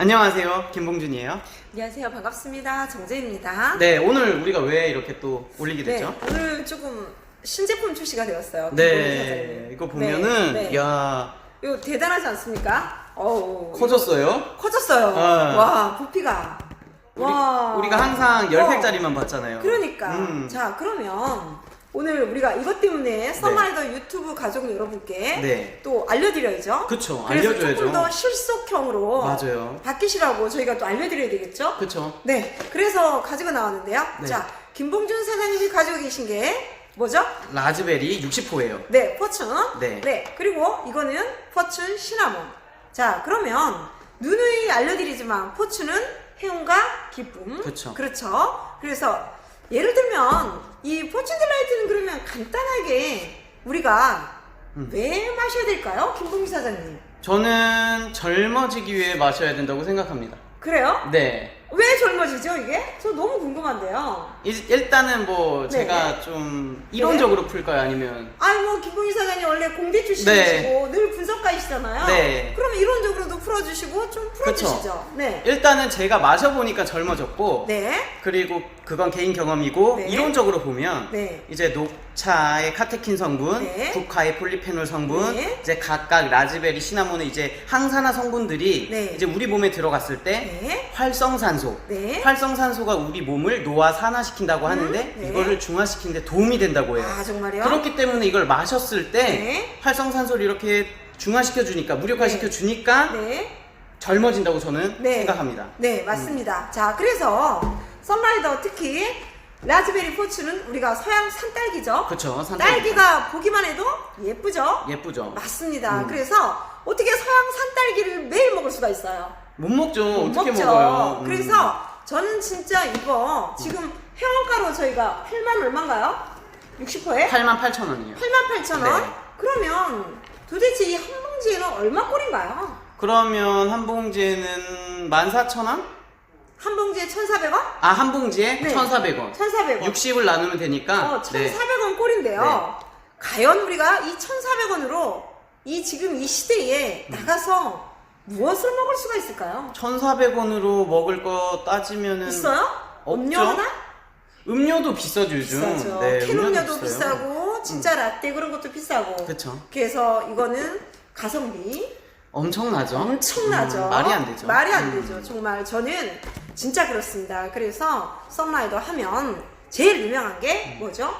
안녕하세요. 김봉준이에요. 안녕하세요. 반갑습니다. 정재입니다. 네, 오늘 우리가 왜 이렇게 또 올리게 네, 됐죠? 오늘 조금 신제품 출시가 되었어요. 네, 사장님. 이거 보면은 네, 네. 야 이거 대단하지 않습니까? 어우, 커졌어요. 커졌어요. 아. 와, 부피가. 우리, 와. 우리가 항상 어. 10팩짜리만 봤잖아요. 그러니까. 음. 자, 그러면 오늘 우리가 이것 때문에 썸마이더 유튜브 가족 여러분께 네. 또 알려드려야죠. 그쵸, 그래서 알려줘야죠. 조금 더 실속형으로 맞아요. 바뀌시라고 저희가 또 알려드려야 되겠죠? 그쵸. 네, 그래서 가지고 나왔는데요. 네. 자, 김봉준 사장님이 가지고 계신 게 뭐죠? 라즈베리 60호예요. 네, 포춘. 네. 그리고 이거는 포춘 시나몬. 자, 그러면 누누이 알려드리지만 포춘은 해운과 기쁨. 그쵸. 그렇죠. 그래서 예를 들면 이 포춘 딜라이트는 그러면 간단하게 우리가 음. 왜 마셔야 될까요? 김봉준 사장님. 저는 젊어지기 위해 마셔야 된다고 생각합니다. 그래요? 네. 왜 젊어지죠, 이게? 저 너무 궁금한데요. 일- 일단은 뭐 네. 제가 좀 이론적으로 풀까요? 아니면 아니 뭐 김봉희 사장님 원래 공대 출신이시고 늘 분석가이시잖아요. 네. 그러면 이론적으로도 풀어주시고 좀 풀어주시죠. 네. 일단은 제가 마셔보니까 젊어졌고 네. 그리고 그건 개인 경험이고 네. 이론적으로 보면 네. 이제 녹차의 카테킨 성분, 네. 국화의 폴리페놀 성분, 네. 이제 각각 라즈베리, 시나몬의 이제 항산화 성분들이 네. 이제 우리 몸에 들어갔을 때 네. 활성산소, 네. 활성산소가 우리 몸을 노화 산화시킨다고 하는데 네. 이거를 중화시키는데 도움이 된다고 해요. 아 정말요? 그렇기 때문에 이걸 마셨을 때 네. 활성산소를 이렇게 중화시켜 주니까 무력화 시켜 주니까 네. 젊어진다고 저는 네. 생각합니다. 네 맞습니다. 자 그래서 썬라이더 특히 라즈베리 포츠는 우리가 서양 산딸기죠. 그렇죠. 딸기가 보기만 해도 예쁘죠. 예쁘죠. 맞습니다. 음. 그래서 어떻게 서양 산딸기를 매일 먹을 수가 있어요? 못 먹죠. 못 어떻게 먹죠. 먹어요? 음. 그래서 저는 진짜 이거 지금 회원가로 저희가 8만 얼마인가요? 60호에? 8만 8천 원이에요. 8만 8천 원? 네. 그러면 도대체 이 한 봉지에는 얼마 꼴인가요? 그러면 한 봉지에는 14,000원? 한 봉지에 1,400원? 아, 한 봉지에 네. 1,400원. 1,400원. 60을 나누면 되니까 어, 네. 1,400원 꼴인데요. 과연 우리가 이 1,400원으로 이 지금 이 시대에 음. 나가서 무엇을 먹을 수가 있을까요? 1,400원으로 먹을 거 따지면은 있어요? 없죠. 음료 하나? 음료도 비싸죠, 요즘. 비싸죠. 네, 캔 음료도 비싸요. 음. 비싸고 진짜 라떼 그런 것도 비싸고. 그쵸. 그래서 이거는 가성비 엄청나죠? 엄청나죠. 음, 말이 안 되죠. 말이 안 음. 되죠. 정말 저는 진짜 그렇습니다. 그래서 썬라이더 하면 제일 유명한 게 뭐죠?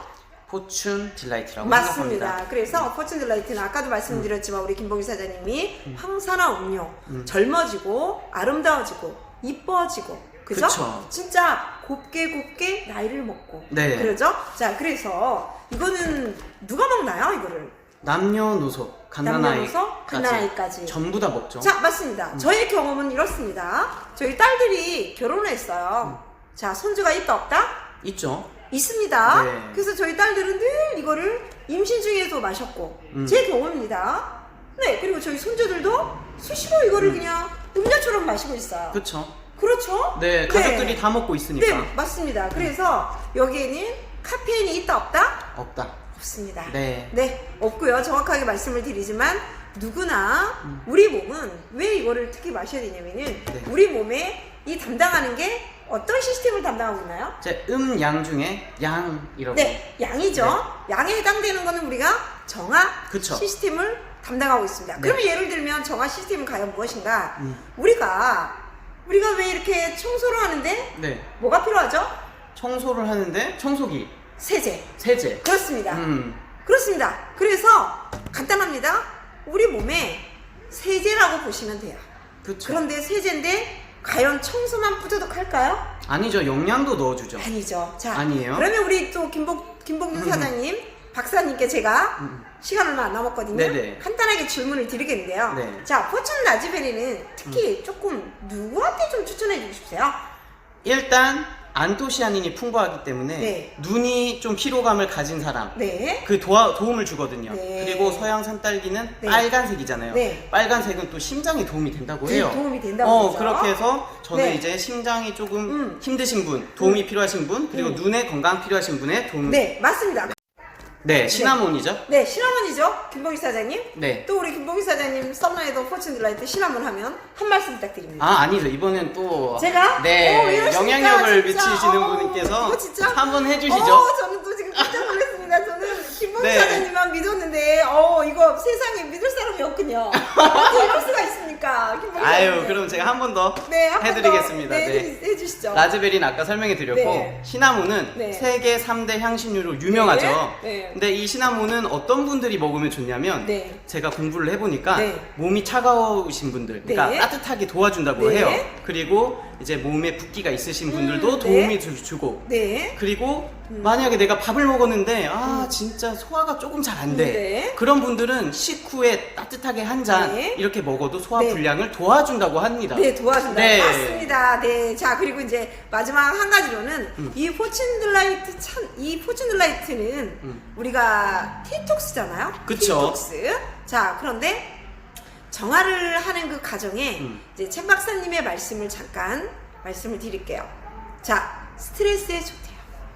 포춘 딜라이트라고 맞습니다. 생각합니다. 그래서 포춘 딜라이트는 아까도 말씀드렸지만 우리 김봉희 사장님이 음. 황산화 음료 젊어지고 아름다워지고 이뻐지고 그죠? 그쵸. 진짜 곱게 곱게 나이를 먹고 네. 그러죠? 자 그래서 이거는 누가 먹나요 이거를? 남녀노소, 갓난아이. 남녀노소, 갓난아이까지. 전부 다 먹죠. 자, 맞습니다. 저의 경험은 이렇습니다. 저희 딸들이 결혼을 했어요. 자, 손주가 있다 없다? 있죠. 있습니다. 네. 그래서 저희 딸들은 늘 이거를 임신 중에도 마셨고, 음. 제 경험입니다. 네, 그리고 저희 손주들도 수시로 이거를 그냥 음료처럼 마시고 있어요. 그쵸. 그렇죠? 네, 가족들이 다 먹고 있으니까. 네, 맞습니다. 그래서 여기에는 카페인이 있다 없다? 없다. 없습니다. 네. 네, 없고요. 정확하게 말씀을 드리지만 누구나 우리 몸은 왜 이거를 특히 마셔야 되냐면은 네. 우리 몸에 이 담당하는 게 어떤 시스템을 담당하고 있나요? 제 음 양 중에 양이라고. 네, 양이죠. 양에 해당되는 거는 우리가 정화 그쵸. 시스템을 담당하고 있습니다. 네. 그러면 예를 들면 정화 시스템은 과연 무엇인가? 음. 우리가 우리가 왜 이렇게 청소를 하는데 네. 뭐가 필요하죠? 청소를 하는데 청소기, 세제. 세제. 그렇습니다. 음. 그렇습니다. 그래서 간단합니다. 우리 몸에 세제라고 보시면 돼요. 그쵸. 그런데 세제인데 과연 청소만 뿌듯 할까요? 아니죠. 영양도 넣어주죠. 아니죠. 자, 아니에요? 그러면 우리 또 김봉 김봉준 사장님, 박사님께 제가 음. 시간 얼마 안 남았거든요. 네네. 간단하게 질문을 드리겠는데요. 네. 자, 포춘 라즈베리는 특히 음. 조금 누구한테 좀 추천해 주고 싶으세요? 일단 안토시아닌이 풍부하기 때문에 네. 눈이 좀 피로감을 가진 사람 네. 그 도와, 도움을 주거든요. 네. 그리고 서양 산딸기는 네. 빨간색이잖아요. 네. 빨간색은 또 심장에 도움이 된다고 네, 해요. 도움이 된다고 어. 그렇게 해서 저는 네. 이제 심장이 조금 음. 힘드신 분, 도움이 필요하신 분, 그리고 음. 눈에 건강 필요하신 분의 도움. 네, 맞습니다. 네, 시나몬이죠? 네, 시나몬이죠. 김봉희 사장님. 네. 또 우리 김봉희 사장님 썸라이더 포춘 딜라이트 시나몬 하면 한 말씀 부탁드립니다. 아, 아니죠. 이번엔 또. 제가? 네. 이러십니까? 영향력을 진짜. 미치시는 어, 분께서 어, 진짜? 한번 해 주시죠. 어, 저는 또 지금 깜짝 놀랐습니다. 저는 김봉희 네. 사장님만 믿었는데, 어, 이거 세상에 믿을 사람이 없군요. 어떻게 이럴 수가 있습니까? 아유. 그럼 제가 한 번 더 네, 한번 해드리겠습니다. 더, 네, 네. 해주- 해주시죠. 라즈베리는 아까 설명해 드렸고 네. 시나몬은 네. 세계 3대 향신료로 유명하죠. 네. 네. 근데 이 시나몬은 어떤 분들이 먹으면 좋냐면 네. 제가 공부를 해보니까 네. 몸이 차가우신 분들, 그러니까 네. 따뜻하게 도와준다고 네. 해요. 그리고 이제 몸에 붓기가 있으신 분들도 음, 도움이 네. 주- 주고 네. 그리고 만약에 내가 밥을 먹었는데 아 진짜 소화가 조금 잘 안 돼. 음. 네. 그런 분들은 식후에 따뜻하게 한 잔 네. 이렇게 먹어도 소화 네. 불량을 도와준다고 합니다. 네, 도와준다. 네. 맞습니다. 네. 자, 그리고 이제 마지막 한 가지로는 음. 이 포춘 딜라이트 참, 이 포춘 딜라이트는 음. 우리가 티톡스잖아요. 그쵸. 티톡스. 자, 그런데 정화를 하는 그 과정에 음. 이제 chen 박사님의 말씀을 잠깐 말씀을 드릴게요. 자, 스트레스에 좋대요.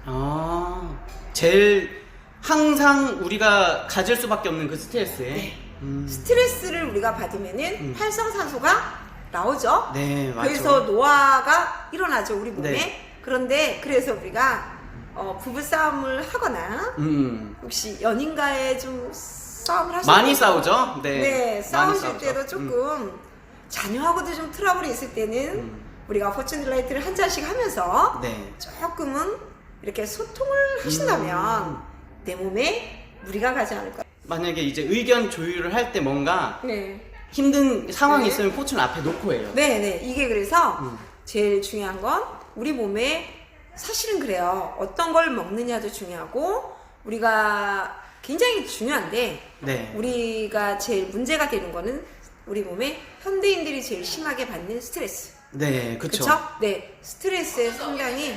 아, 제일 항상 우리가 가질 수밖에 없는 그 스트레스에. 네. 음, 스트레스를 우리가 받으면은 음. 활성산소가 나오죠. 네, 맞죠. 그래서 노화가 일어나죠 우리 몸에. 네. 그런데 그래서 우리가 어, 부부 싸움을 하거나 음, 혹시 연인과의 좀 싸움을 하실 많이 싸우죠. 네, 네, 많이 싸우실. 때도 조금 자녀하고도 좀 트러블이 있을 때는 음. 우리가 포춘 딜라이트를 한 잔씩 하면서 네. 조금은 이렇게 소통을 하신다면 음. 내 몸에 무리가 가지 않을까. 만약에 이제 의견 조율을 할 때 뭔가 네. 힘든 상황이 네. 있으면 포춘 앞에 놓고 해요. 네, 네. 이게 그래서 음. 제일 중요한 건 우리 몸에 사실은 그래요. 어떤 걸 먹느냐도 중요하고 우리가 굉장히 중요한데 네. 우리가 제일 문제가 되는 거는 우리 몸에 현대인들이 제일 심하게 받는 스트레스. 네, 그쵸. 그렇죠? 네. 스트레스에 상당히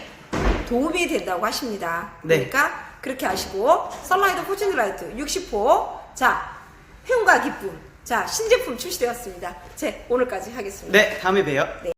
도움이 된다고 하십니다. 네. 그러니까 그렇게 하시고 썬라이더 포춘드라이트 60호 자 회원과 기쁨 자 신제품 출시되었습니다. 제 오늘까지 하겠습니다. 네, 다음에 봬요. 네.